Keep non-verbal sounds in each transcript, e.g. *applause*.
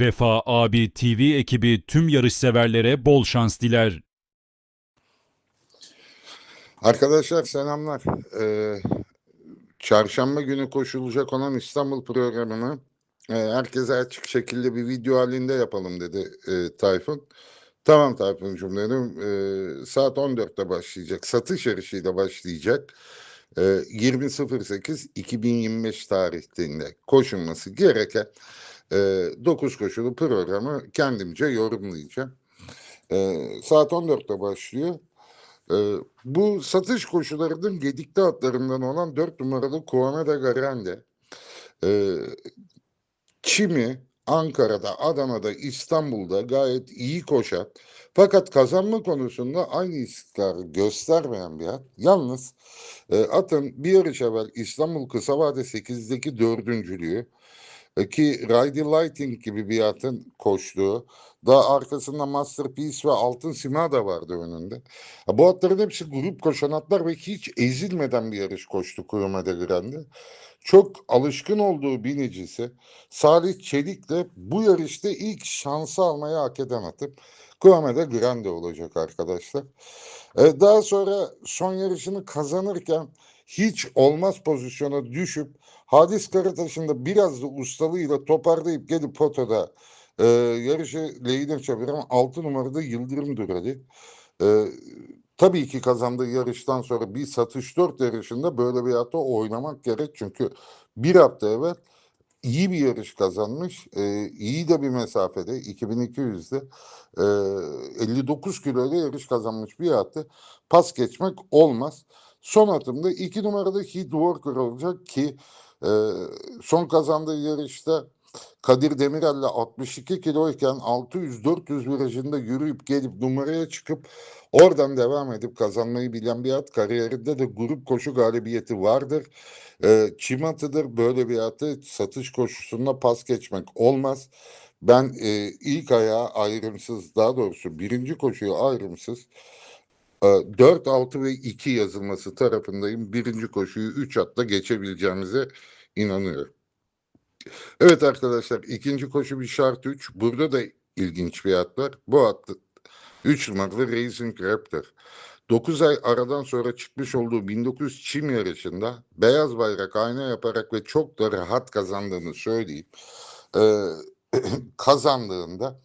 Vefa Abi TV ekibi tüm yarışseverlere bol şans diler. Arkadaşlar selamlar. Ee, çarşamba günü koşulacak olan İstanbul programını e, herkese açık şekilde bir video halinde yapalım dedi e, Tayfun. Tamam Tayfun'cum dedim. Ee, saat 14'te başlayacak. Satış yarışıyla başlayacak. Ee, 20.08-2025 tarihinde koşulması gereken e, 9 koşulu programı kendimce yorumlayacağım. Ee, saat 14'te başlıyor. Ee, bu satış koşularının gedikli atlarından olan 4 numaralı Kuana da Grande. Ee, Çimi, Ankara'da, Adana'da, İstanbul'da gayet iyi koşan fakat kazanma konusunda aynı istikrarı göstermeyen bir at. Yalnız e, atın bir yarış evvel İstanbul Kısa Vade 8'deki dördüncülüğü e, ki Ridy Lighting gibi bir atın koştuğu daha arkasında Masterpiece ve Altın Sima da vardı önünde. Bu atların hepsi grup koşan atlar ve hiç ezilmeden bir yarış koştu Kuruma de. Çok alışkın olduğu binicisi Salih Çelik de bu yarışta ilk şansı almayı hak eden atım. Kuruma de Grande olacak arkadaşlar. Ee, daha sonra son yarışını kazanırken hiç olmaz pozisyona düşüp Hadis Karataş'ın da biraz da ustalığıyla toparlayıp gelip potada e, yarışı lider çeviren 6 numarada Yıldırım Durali. E, tabii ki kazandığı yarıştan sonra bir satış 4 yarışında böyle bir hata oynamak gerek. Çünkü bir hafta evvel iyi bir yarış kazanmış. E, iyi de bir mesafede 2200'de e, 59 kiloyla yarış kazanmış bir atı pas geçmek olmaz. Son atımda 2 numarada Heat Worker olacak ki son kazandığı yarışta Kadir Demirel'le 62 kiloyken 600-400 virajında yürüyüp gelip numaraya çıkıp oradan devam edip kazanmayı bilen bir at. Kariyerinde de grup koşu galibiyeti vardır. E, çim atıdır böyle bir atı satış koşusunda pas geçmek olmaz. Ben e, ilk ayağı ayrımsız daha doğrusu birinci koşuyu ayrımsız 4, 6 ve 2 yazılması tarafındayım. Birinci koşuyu 3 atla geçebileceğimize inanıyorum. Evet arkadaşlar ikinci koşu bir şart 3. Burada da ilginç bir at var. Bu at 3 numaralı Racing Raptor. 9 ay aradan sonra çıkmış olduğu 1900 çim yarışında beyaz bayrak ayna yaparak ve çok da rahat kazandığını söyleyeyim. Ee, *clears throat* kazandığında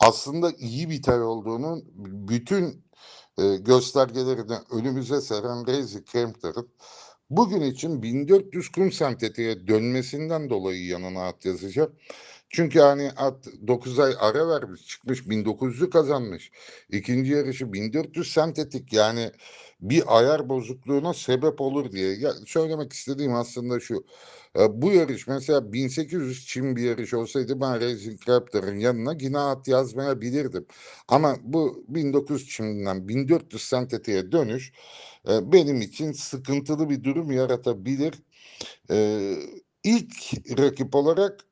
aslında iyi bir tay olduğunun bütün e, göstergelerini önümüze seren Rezi Krempler'ın bugün için 1400 kum sentetiğe dönmesinden dolayı yanına at yazacağım. Çünkü hani at 9 ay ara vermiş çıkmış 1900'ü kazanmış. İkinci yarışı 1400 sentetik yani bir ayar bozukluğuna sebep olur diye. Ya, söylemek istediğim aslında şu. E, bu yarış mesela 1800 çim bir yarış olsaydı ben Racing Raptor'ın yanına yine at yazmayabilirdim. Ama bu 1900 çimden 1400 sentetiğe dönüş benim için sıkıntılı bir durum yaratabilir. E, ilk rakip olarak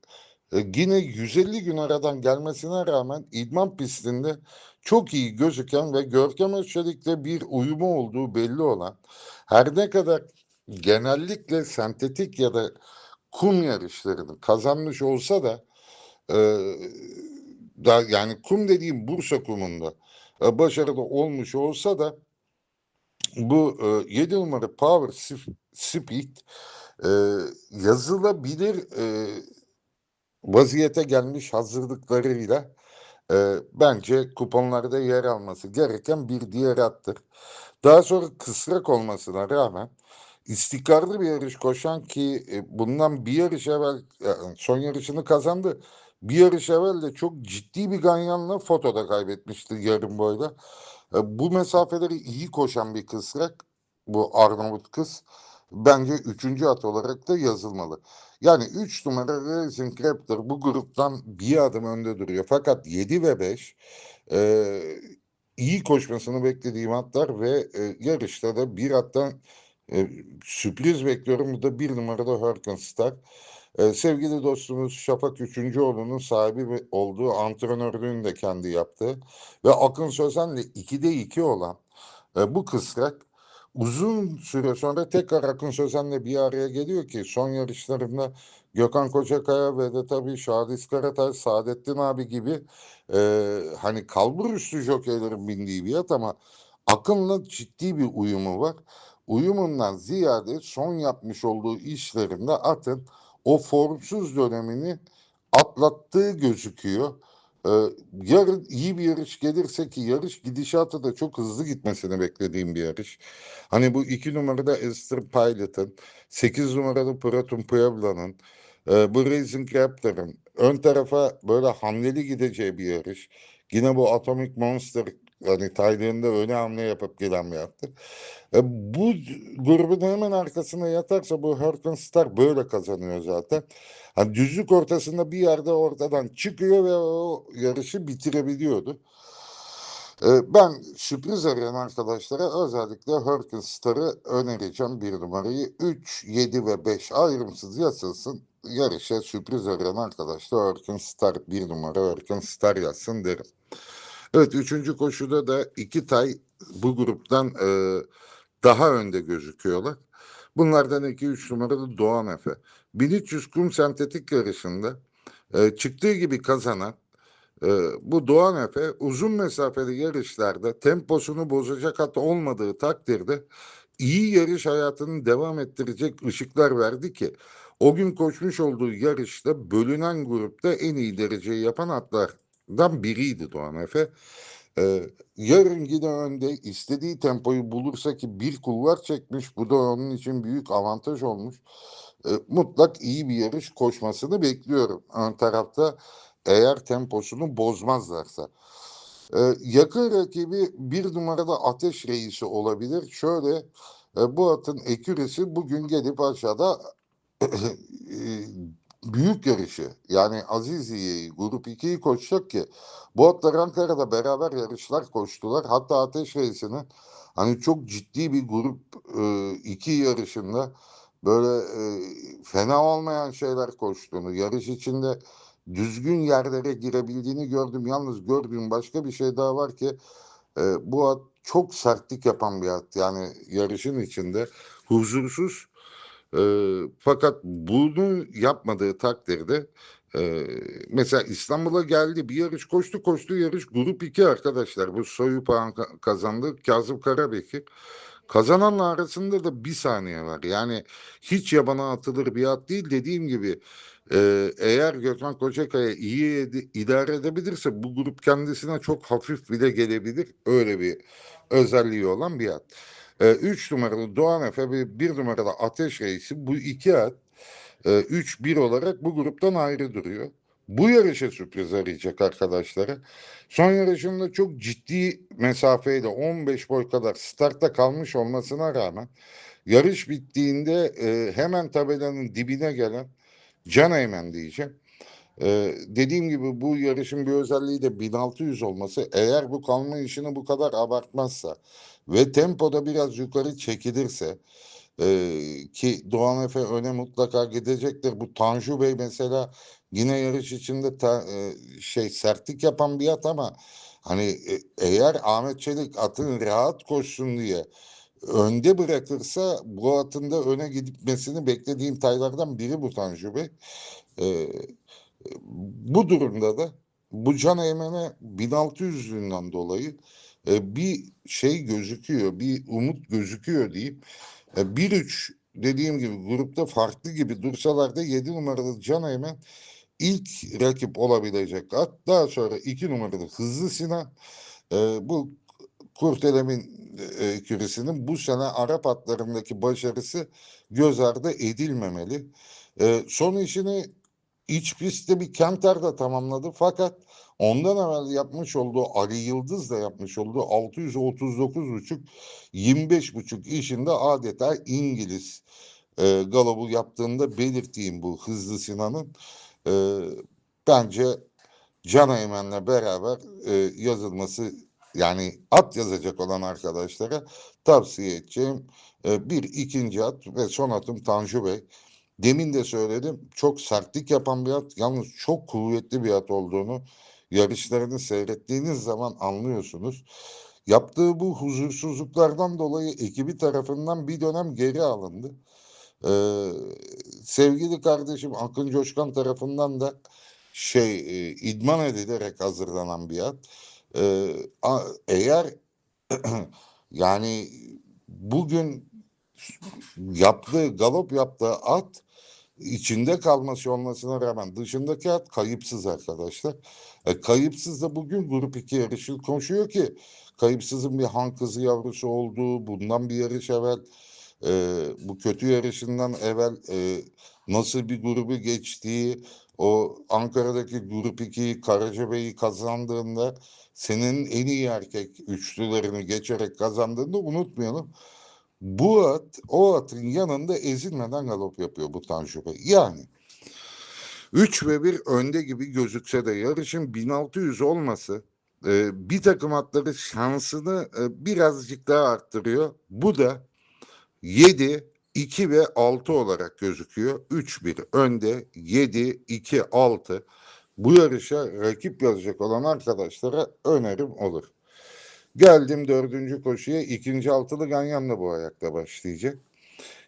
e, yine 150 gün aradan gelmesine rağmen idman pistinde çok iyi gözüken ve Görkem Özçelik'le bir uyumu olduğu belli olan her ne kadar genellikle sentetik ya da kum yarışlarını kazanmış olsa da e, da yani kum dediğim Bursa kumunda e, başarılı olmuş olsa da bu e, 7 numara Power Sp- Speed e, yazılabilir e, vaziyete gelmiş hazırlıklarıyla e, bence kuponlarda yer alması gereken bir diğer attır. Daha sonra kısrak olmasına rağmen istikrarlı bir yarış koşan ki e, bundan bir yarış evvel yani son yarışını kazandı. Bir yarış evvel de çok ciddi bir ganyanla fotoda kaybetmişti yarım boyda. E, bu mesafeleri iyi koşan bir kısrak bu Arnavut kız bence üçüncü at olarak da yazılmalı. Yani 3 numara Racing Raptor bu gruptan bir adım önde duruyor. Fakat 7 ve 5 e, iyi koşmasını beklediğim atlar ve e, yarışta da bir attan e, sürpriz bekliyorum. Bu da bir numarada Hurricane Star. E, sevgili dostumuz Şafak Üçüncüoğlu'nun sahibi olduğu antrenörlüğünü de kendi yaptığı ve Akın Sözen'le 2'de 2 olan e, bu kısrak uzun süre sonra tekrar Akın Sözen'le bir araya geliyor ki son yarışlarında Gökhan Kocakaya ve de tabii Şahris Karataş, Saadettin abi gibi eee, hani kalbur üstü jokeylerin bindiği bir at ama Akın'la ciddi bir uyumu var. Uyumundan ziyade son yapmış olduğu işlerinde atın o formsuz dönemini atlattığı gözüküyor. Ee, yarın iyi bir yarış gelirse ki yarış gidişatı da çok hızlı gitmesini beklediğim bir yarış. Hani bu iki numarada Esther Pilot'ın, 8 numaralı Proton Puebla'nın, e, bu Racing Raptor'ın ön tarafa böyle hamleli gideceği bir yarış. Yine bu Atomic Monster hani Tayland'da öne hamle yapıp gelen bir attı. E, bu grubun hemen arkasına yatarsa bu Hurricane Star böyle kazanıyor zaten. Hani düzlük ortasında bir yerde ortadan çıkıyor ve o yarışı bitirebiliyordu. E, ben sürpriz arayan arkadaşlara özellikle Hurricane Star'ı önereceğim bir numarayı. 3, 7 ve 5 ayrımsız yazılsın. Yarışa sürpriz arayan arkadaşlar Hurricane Star bir numara Hurricane Star yazsın derim. Evet üçüncü koşuda da iki tay bu gruptan e, daha önde gözüküyorlar. Bunlardan 2-3 numaralı Doğan Efe. 1300 kum sentetik yarışında e, çıktığı gibi kazanan e, bu Doğan Efe uzun mesafeli yarışlarda temposunu bozacak at olmadığı takdirde iyi yarış hayatını devam ettirecek ışıklar verdi ki o gün koşmuş olduğu yarışta bölünen grupta en iyi dereceyi yapan atlardan biriydi Doğan Efe. Ee, yarın yine önde istediği tempoyu bulursa ki bir kulvar çekmiş bu da onun için büyük avantaj olmuş. Ee, mutlak iyi bir yarış koşmasını bekliyorum. Ön tarafta eğer temposunu bozmazlarsa. Ee, yakın rakibi bir numarada Ateş Reisi olabilir. Şöyle e, bu atın ekürisi bugün gelip aşağıda *clears throat* e, büyük yarışı yani Aziziye'yi grup 2'yi koşacak ki bu atlar Ankara'da beraber yarışlar koştular. Hatta Ateş Reisi'nin hani çok ciddi bir grup 2 yarışında böyle e, fena olmayan şeyler koştuğunu, yarış içinde düzgün yerlere girebildiğini gördüm. Yalnız gördüğüm başka bir şey daha var ki e, bu at çok sertlik yapan bir at. Yani yarışın içinde huzursuz e, fakat bunu yapmadığı takdirde e, mesela İstanbul'a geldi bir yarış koştu koştu yarış grup 2 arkadaşlar. Bu soyu puan ka- kazandı Kazım Karabekir. Kazananla arasında da bir saniye var. Yani hiç yabana atılır bir at değil. Dediğim gibi e, eğer Gökhan Kocakaya iyi idare edebilirse bu grup kendisine çok hafif bile gelebilir. Öyle bir özelliği olan bir at. 3 numaralı Doğan Efe ve 1 numaralı Ateş Reisi bu iki at 3-1 olarak bu gruptan ayrı duruyor. Bu yarışa sürpriz arayacak arkadaşlara. Son yarışında çok ciddi mesafeyle 15 boy kadar startta kalmış olmasına rağmen yarış bittiğinde e, hemen tabelanın dibine gelen Can Eymen diyeceğim. Ee, dediğim gibi bu yarışın bir özelliği de 1600 olması. Eğer bu kalma işini bu kadar abartmazsa ve tempoda biraz yukarı çekilirse e, ki Doğan Efe öne mutlaka gidecektir. Bu Tanju Bey mesela yine yarış içinde ta- e, şey sertlik yapan bir at ama hani e, eğer Ahmet Çelik atın rahat koşsun diye önde bırakırsa bu atın da öne gitmesini beklediğim taylardan biri bu Tanju Bey. Ee, bu durumda da bu Can Eymen'e 1600'lüğünden dolayı e, bir şey gözüküyor, bir umut gözüküyor diyeyim. E, 1-3 dediğim gibi grupta farklı gibi dursalar da 7 numaralı Can Eymen ilk rakip olabilecek at. Daha sonra 2 numaralı Hızlı Sinan e, bu Kurtelem'in e, küresinin bu sene Arap atlarındaki başarısı göz ardı edilmemeli. E, son işini iç pistte bir Kenter de tamamladı fakat ondan evvel yapmış olduğu Ali Yıldız da yapmış olduğu 639,5 25,5 işinde adeta İngiliz e, galobu yaptığında belirttiğim bu hızlı Sinan'ın e, bence Can Eymen'le beraber e, yazılması yani at yazacak olan arkadaşlara tavsiye edeceğim e, bir ikinci at ve son atım Tanju Bey. Demin de söyledim çok sertlik yapan bir at yalnız çok kuvvetli bir at olduğunu yarışlarını seyrettiğiniz zaman anlıyorsunuz. Yaptığı bu huzursuzluklardan dolayı ekibi tarafından bir dönem geri alındı. Eee, sevgili kardeşim Akın Coşkan tarafından da şey e, idman edilerek hazırlanan bir at. Eee, a- eğer *clears throat* yani bugün yaptığı galop yaptığı at içinde kalması olmasına rağmen dışındaki at kayıpsız arkadaşlar. E, kayıpsız da bugün grup 2 yarışı koşuyor ki kayıpsızın bir han kızı yavrusu olduğu bundan bir yarış evvel e, bu kötü yarışından evvel e, nasıl bir grubu geçtiği o Ankara'daki grup 2'yi Karacabey'i kazandığında senin en iyi erkek üçlülerini geçerek kazandığında unutmayalım. Bu at o atın yanında ezilmeden galop yapıyor bu Tanju Bey. Yani 3 ve 1 önde gibi gözükse de yarışın 1600 olması e, bir takım atları şansını e, birazcık daha arttırıyor. Bu da 7, 2 ve 6 olarak gözüküyor. 3-1 önde 7, 2, 6. Bu yarışa rakip yazacak olan arkadaşlara önerim olur. Geldim dördüncü koşuya. ikinci altılı Ganyan'la bu ayakta başlayacak.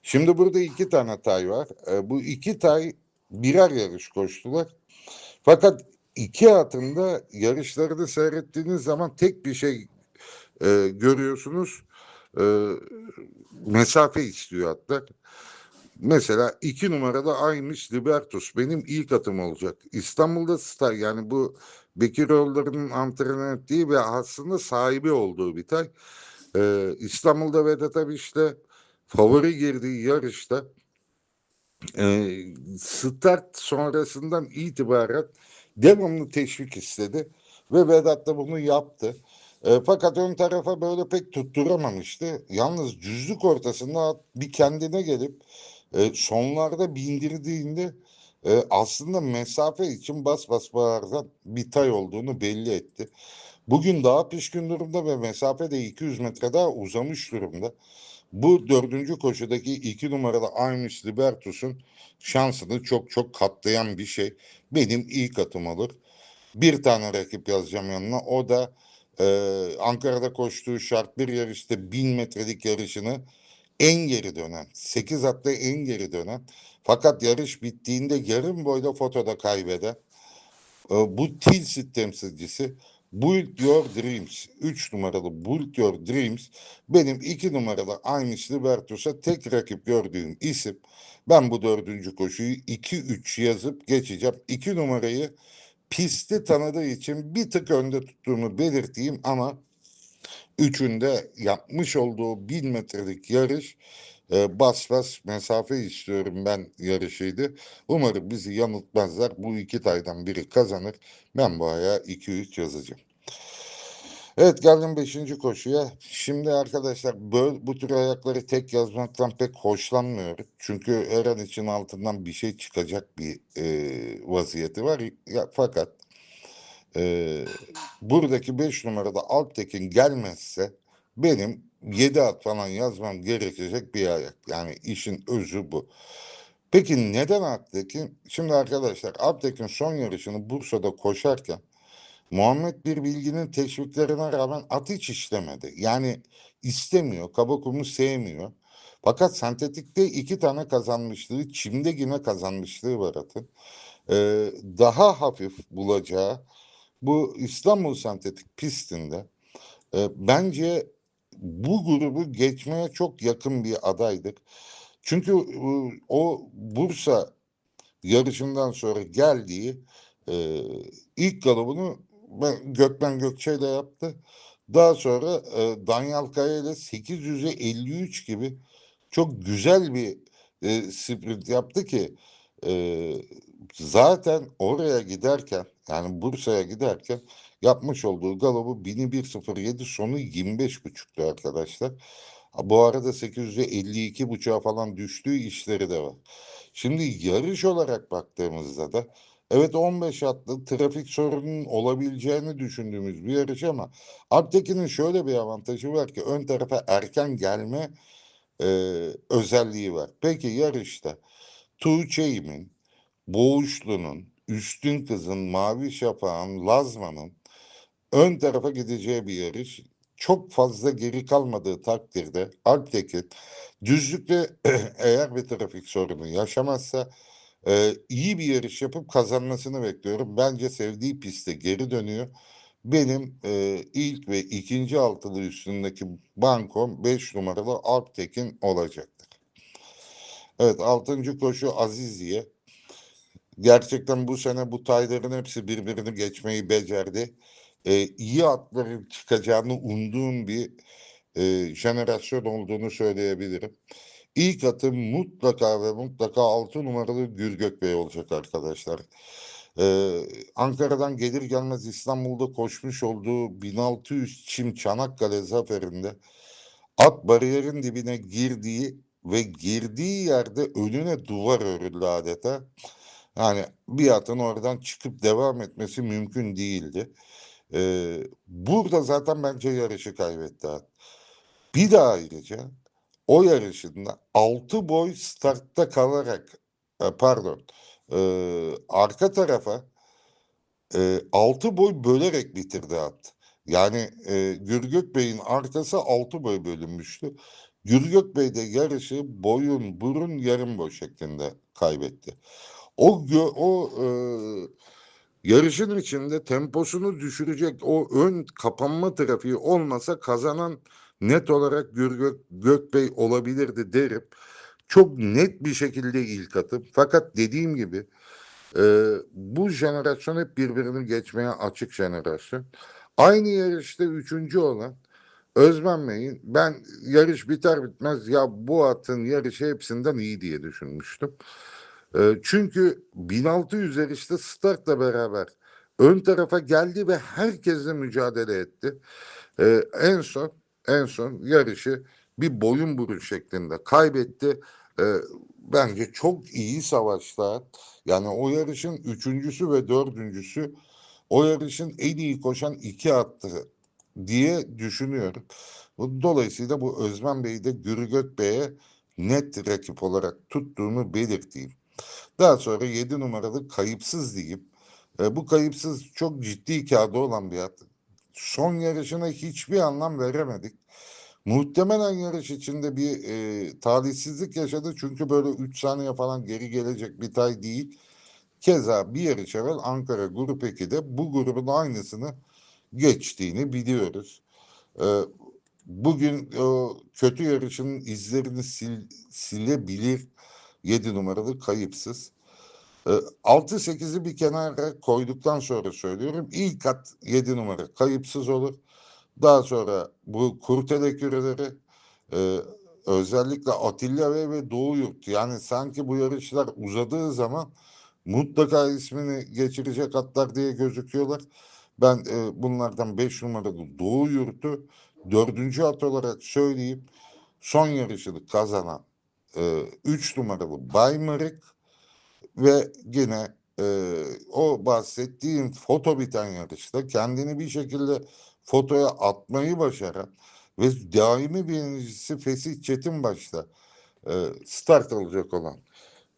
Şimdi burada iki tane tay var. E, bu iki tay birer yarış koştular. Fakat iki atında yarışlarını seyrettiğiniz zaman tek bir şey e, görüyorsunuz. E, mesafe istiyor atlar. Mesela iki numarada Aymış Libertus benim ilk atım olacak. İstanbul'da star yani bu Bekiroğulları'nın antrenör ettiği ve aslında sahibi olduğu bir tay. Ee, İstanbul'da Vedat Abiş'le favori girdiği yarışta e, start sonrasından itibaren devamlı teşvik istedi ve Vedat da bunu yaptı. E, fakat ön tarafa böyle pek tutturamamıştı. Yalnız düzlük ortasında bir kendine gelip e, sonlarda bindirdiğinde e, aslında mesafe için bas bas bağıran bir tay olduğunu belli etti. Bugün daha pişkin durumda ve mesafe de 200 metre daha uzamış durumda. Bu dördüncü koşudaki iki numaralı Aymış Libertus'un şansını çok çok katlayan bir şey. Benim ilk atım olur. Bir tane rakip yazacağım yanına. O da e, Ankara'da koştuğu şart bir yarışta bin metrelik yarışını en geri dönen, 8 atlı en geri dönen fakat yarış bittiğinde yarım boyda fotoda kaybeden e, bu Tilsit temsilcisi Build Your Dreams 3 numaralı Build Your Dreams benim 2 numaralı Aymış Libertus'a tek rakip gördüğüm isim. Ben bu dördüncü koşuyu 2-3 yazıp geçeceğim. 2 numarayı pisti tanıdığı için bir tık önde tuttuğumu belirteyim ama üçünde yapmış olduğu bin metrelik yarış e, bas bas mesafe istiyorum ben yarışıydı. Umarım bizi yanıltmazlar. Bu iki taydan biri kazanır. Ben bu aya 2-3 yazacağım. Evet geldim 5. koşuya. Şimdi arkadaşlar böyle, bu tür ayakları tek yazmaktan pek hoşlanmıyorum. Çünkü her an için altından bir şey çıkacak bir e, vaziyeti var. Ya, fakat e, buradaki 5 numarada Alptekin gelmezse benim 7 at falan yazmam gerekecek bir ayak. Yani işin özü bu. Peki neden Alptekin? Şimdi arkadaşlar Alptekin son yarışını Bursa'da koşarken Muhammed Bir Bilgi'nin teşviklerine rağmen at hiç işlemedi. Yani istemiyor, kaba kumu sevmiyor. Fakat sentetikte iki tane kazanmışlığı, çimde yine kazanmışlığı var atın. Ee, daha hafif bulacağı bu İstanbul sentetik pistinde e, bence bu grubu geçmeye çok yakın bir adaydık. Çünkü o Bursa yarışından sonra geldiği e, ilk ben, Gökmen Gökçe ile yaptı. Daha sonra e, Danyal Kaya ile 800'e 53 gibi çok güzel bir e, sprint yaptı ki e, zaten oraya giderken yani Bursa'ya giderken yapmış olduğu galobu 1107 sonu 25.5'tu arkadaşlar. Bu arada 800'e 52 buçuğa falan düştüğü işleri de var. Şimdi yarış olarak baktığımızda da evet 15 atlı trafik sorununun olabileceğini düşündüğümüz bir yarış ama Alptekin'in şöyle bir avantajı var ki ön tarafa erken gelme e, özelliği var. Peki yarışta Tuğçe'yimin, Boğuşlu'nun, Üstün Kız'ın, Mavi Şafak'ın, Lazman'ın ön tarafa gideceği bir yarış. çok fazla geri kalmadığı takdirde Alptekin düzlükte *clears throat* eğer bir trafik sorunu yaşamazsa e, iyi bir yarış yapıp kazanmasını bekliyorum. Bence sevdiği pistte geri dönüyor. Benim e, ilk ve ikinci altılı üstündeki bankom 5 numaralı Alptekin olacaktır. Evet altıncı koşu Aziziye. Gerçekten bu sene bu tayların hepsi birbirini geçmeyi becerdi. E, iyi atların çıkacağını umduğum bir e, jenerasyon olduğunu söyleyebilirim. İlk atım mutlaka ve mutlaka 6 numaralı Gürgök Bey olacak arkadaşlar. Ee, Ankara'dan gelir gelmez İstanbul'da koşmuş olduğu 1600 çim Çanakkale zaferinde at bariyerin dibine girdiği ve girdiği yerde önüne duvar örüldü adeta. Yani bir atın oradan çıkıp devam etmesi mümkün değildi. Ee, burada zaten bence yarışı kaybetti. Bir de ayrıca o yarışında 6 boy startta kalarak e, pardon e, arka tarafa e, 6 boy bölerek bitirdi at. Yani e, Gürgök Bey'in arkası 6 boy bölünmüştü. Gürgök Bey de yarışı boyun burun yarım boy şeklinde kaybetti. O o e, yarışın içinde temposunu düşürecek o ön kapanma trafiği olmasa kazanan net olarak Gürgök Gökbey olabilirdi derim. Çok net bir şekilde ilk atım. Fakat dediğim gibi e, bu jenerasyon hep birbirini geçmeye açık jenerasyon. Aynı yarışta üçüncü olan Özmen Bey'in ben yarış biter bitmez ya bu atın yarışı hepsinden iyi diye düşünmüştüm. E, çünkü 1600 yarışta startla beraber ön tarafa geldi ve herkesle mücadele etti. E, en son en son yarışı bir boyun burun şeklinde kaybetti. E, bence çok iyi savaşta. Yani o yarışın üçüncüsü ve dördüncüsü o yarışın en iyi koşan iki attı diye düşünüyorum. Dolayısıyla bu Özmen Bey'i de Gürgök Bey'e net rakip olarak tuttuğumu belirteyim. Daha sonra 7 numaralı kayıpsız diyeyim. E, bu kayıpsız çok ciddi kağıdı olan bir at. Son yarışına hiçbir anlam veremedik. Muhtemelen yarış içinde bir e, talihsizlik yaşadı. Çünkü böyle 3 saniye falan geri gelecek bir tay değil. Keza bir yarış evvel Ankara Grup 2'de bu grubun aynısını geçtiğini biliyoruz. E, bugün o kötü yarışın izlerini sil, silebilir 7 numaralı kayıpsız. E, 6-8'i bir kenara koyduktan sonra söylüyorum. İlk at 7 numara kayıpsız olur. Daha sonra bu kurtele küreleri e, özellikle Atilla Bey ve Doğu Yurt yani sanki bu yarışlar uzadığı zaman mutlaka ismini geçirecek atlar diye gözüküyorlar. Ben e, bunlardan 5 numaralı Doğu Yurt'u dördüncü at olarak söyleyeyim. Son yarışını kazanan 3 numaralı Baymarik ve yine e, o bahsettiğim foto biten yarışta kendini bir şekilde fotoya atmayı başaran ve daimi birincisi Fesih Çetinbaş'ta e, start alacak olan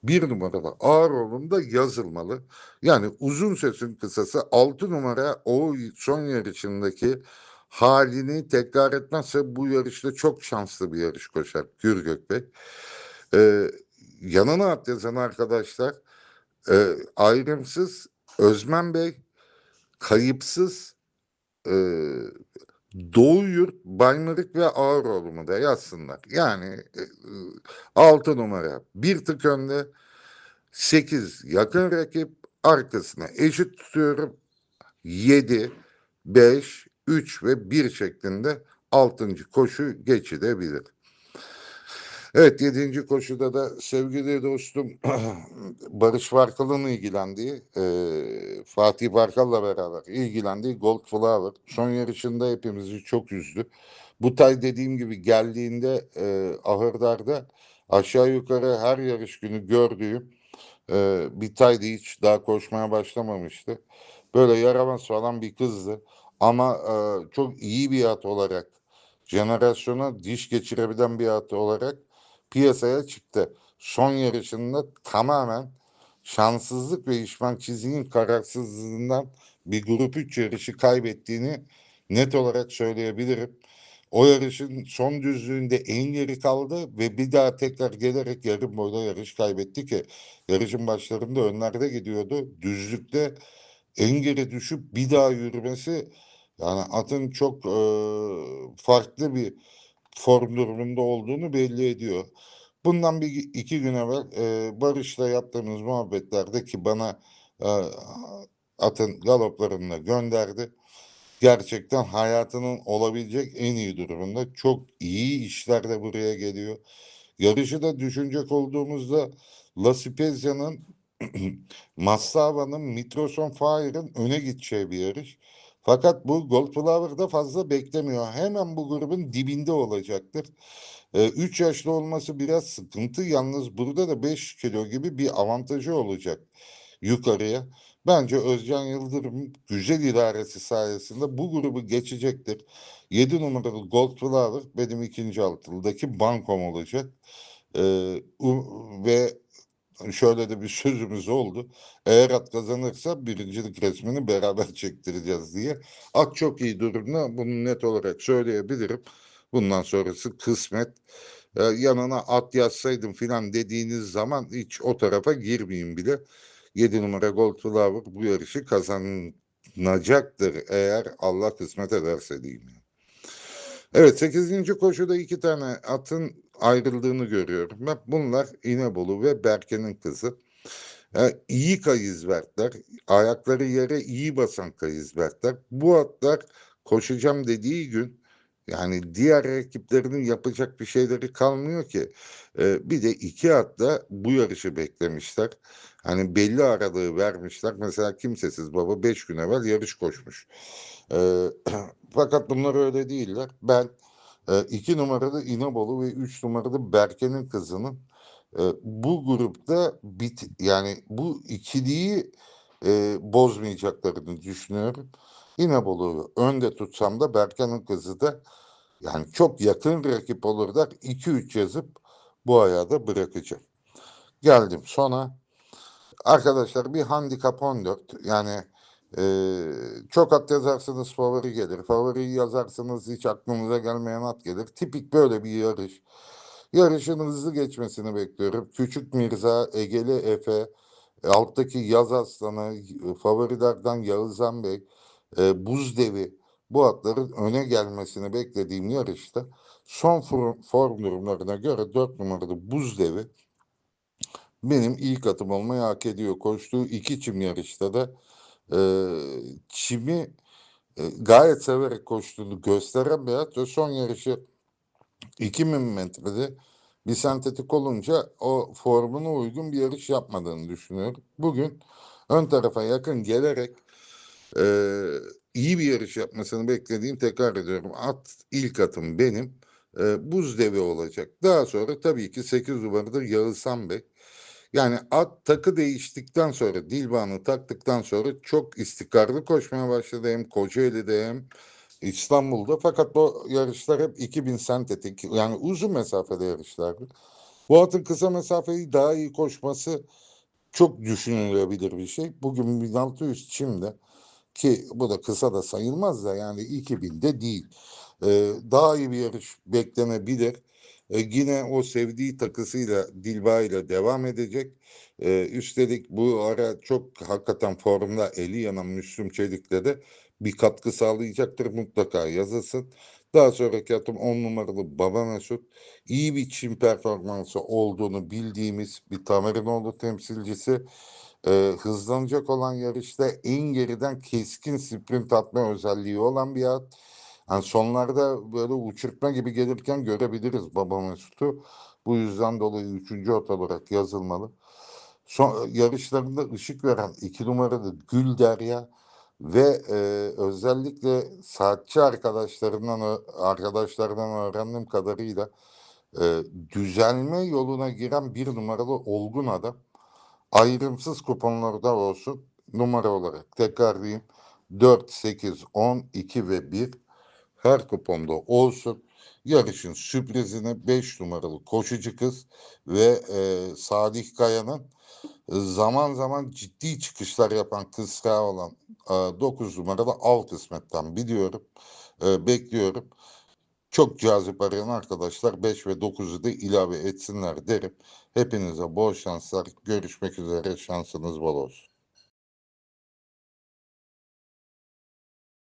bir numaralı Ağaroğlu'nun da yazılmalı. Yani uzun sözün kısası 6 numara o son yarışındaki halini tekrar etmezse bu yarışta çok şanslı bir yarış koşar Gürgök Bey. Ee, yanına at yazan arkadaşlar e, ayrımsız Özmen Bey, kayıpsız e, Doğu Yurt, Baymırık ve Ağıroğlu'mu da yazsınlar. Yani e, 6 numara bir tık önde, 8 yakın rakip, arkasına eşit tutuyorum. 7, 5, 3 ve 1 şeklinde 6. koşu geçilebilir. Evet 7. koşuda da sevgili dostum *clears throat* Barış Varkal'ın ilgilendiği e, Fatih Barkal'la beraber ilgilendiği Gold Flower son yarışında hepimizi çok üzdü. Bu tay dediğim gibi geldiğinde e, ahırlarda aşağı yukarı her yarış günü gördüğüm e, bir taydı hiç daha koşmaya başlamamıştı. Böyle yaramaz falan bir kızdı ama e, çok iyi bir at olarak jenerasyona diş geçirebilen bir at olarak piyasaya çıktı. Son yarışında tamamen şanssızlık ve İşman Çizik'in kararsızlığından bir grup 3 yarışı kaybettiğini net olarak söyleyebilirim. O yarışın son düzlüğünde en geri kaldı ve bir daha tekrar gelerek yarım boyda yarış kaybetti ki yarışın başlarında önlerde gidiyordu. Düzlükte en geri düşüp bir daha yürümesi yani atın çok eee, farklı bir form durumunda olduğunu belli ediyor. Bundan bir iki gün evvel eee, Barış'la yaptığımız muhabbetlerde ki bana eee, atın galoplarını gönderdi. Gerçekten hayatının olabilecek en iyi durumunda. Çok iyi işlerle buraya geliyor. Yarışı da düşünecek olduğumuzda La Spezia'nın *clears throat* Massava'nın Mitroson Fire'ın öne gideceği bir yarış. Fakat bu Goldflower'da fazla beklemiyor. Hemen bu grubun dibinde olacaktır. 3 yaşlı olması biraz sıkıntı. Yalnız burada da 5 kilo gibi bir avantajı olacak yukarıya. Bence Özcan Yıldırım güzel idaresi sayesinde bu grubu geçecektir. 7 numaralı Goldflower benim ikinci altıldaki bankom olacak. Ee, ve şöyle de bir sözümüz oldu. Eğer at kazanırsa birincilik resmini beraber *laughs* çektireceğiz diye. At çok iyi durumda. Bunu net olarak söyleyebilirim. Bundan sonrası kısmet. Ee, yanına at yazsaydım filan dediğiniz zaman hiç o tarafa girmeyeyim bile. 7 numara Goldflower bu yarışı kazanacaktır eğer Allah kısmet ederse diyeyim. Evet 8. koşuda iki tane atın ayrıldığını görüyorum. Ben bunlar İnebolu ve Berke'nin kızı. E, iyi kayızvertler. Ayakları yere iyi basan kayızvertler. Bu atlar koşacağım dediği gün yani diğer rakiplerinin yapacak bir şeyleri kalmıyor ki. E, bir de iki at da bu yarışı beklemişler. Hani belli aralığı vermişler. Mesela kimsesiz baba 5 gün evvel yarış koşmuş. E, *clears throat* fakat bunlar öyle değiller. Ben e, iki numaralı İnebolu ve üç numaralı Berke'nin kızının e, bu grupta bit yani bu ikiliyi e, bozmayacaklarını düşünüyorum. İnebolu'yu önde tutsam da Berke'nin kızı da yani çok yakın rakip olurlar. 2-3 yazıp bu ayağı da bırakacağım. Geldim sona. Arkadaşlar bir handikap 14 yani eee, çok at yazarsanız favori gelir. Favoriyi yazarsanız hiç aklınıza gelmeyen at gelir. Tipik böyle bir yarış. Yarışın hızlı geçmesini bekliyorum. Küçük Mirza, Egeli Efe, alttaki Yaz Aslanı, favorilerden Yağızhan Bey, e, Buz Devi bu atların öne gelmesini beklediğim yarışta son form, form durumlarına göre 4 numaralı Buz Devi benim ilk atım olmayı hak ediyor. Koştuğu iki çim yarışta da e, çimi e, gayet severek koştuğunu gösteren bir at ve son yarışı 2000 metrede bir sentetik olunca o formuna uygun bir yarış yapmadığını düşünüyorum. Bugün ön tarafa yakın gelerek e, iyi bir yarış yapmasını beklediğim tekrar ediyorum. At ilk atım benim. E, buz devi olacak. Daha sonra tabii ki 8 numarada Yağızhan Bey. Yani at takı değiştikten sonra, Dilban'ı taktıktan sonra çok istikrarlı koşmaya başladı. Hem Kocaeli'de hem İstanbul'da. Fakat bu yarışlar hep 2000 sentetik. Yani uzun mesafede yarışlardı. Bu atın kısa mesafeyi daha iyi koşması çok düşünülebilir bir şey. Bugün 1600 çimde ki bu da kısa da sayılmaz da yani 2000'de değil. Ee, daha iyi bir yarış beklenebilir. Ee, yine o sevdiği takısıyla Dilba ile devam edecek. Ee, üstelik bu ara çok hakikaten formda eli yanan Müslüm Çelik'le de bir katkı sağlayacaktır mutlaka yazılsın. Daha sonraki atım 10 numaralı Baba Mesut. İyi bir çim performansı olduğunu bildiğimiz bir Tamerinoğlu temsilcisi. Ee, hızlanacak olan yarışta en geriden keskin sprint atma özelliği olan bir at. Yani sonlarda böyle uçurtma gibi gelirken görebiliriz Baba Mesut'u. Bu yüzden dolayı üçüncü at olarak yazılmalı. Son, yarışlarında ışık veren iki numaralı Gül Derya ve e, özellikle saatçi arkadaşlarından arkadaşlardan öğrendiğim kadarıyla e, düzelme yoluna giren bir numaralı olgun adam ayrımsız kuponlarda olsun numara olarak tekrarlayayım 4, 8, 10, 2 ve 1 her kuponda olsun. Yarışın sürprizini 5 numaralı koşucu kız ve e, Salih Kaya'nın zaman zaman ciddi çıkışlar yapan kısrağı olan 9 numaralı Al Kısmet'ten biliyorum. Ee, bekliyorum. Çok cazip arayan arkadaşlar 5 ve 9'u da ilave etsinler derim. Hepinize bol şanslar. Görüşmek üzere. Şansınız bol olsun.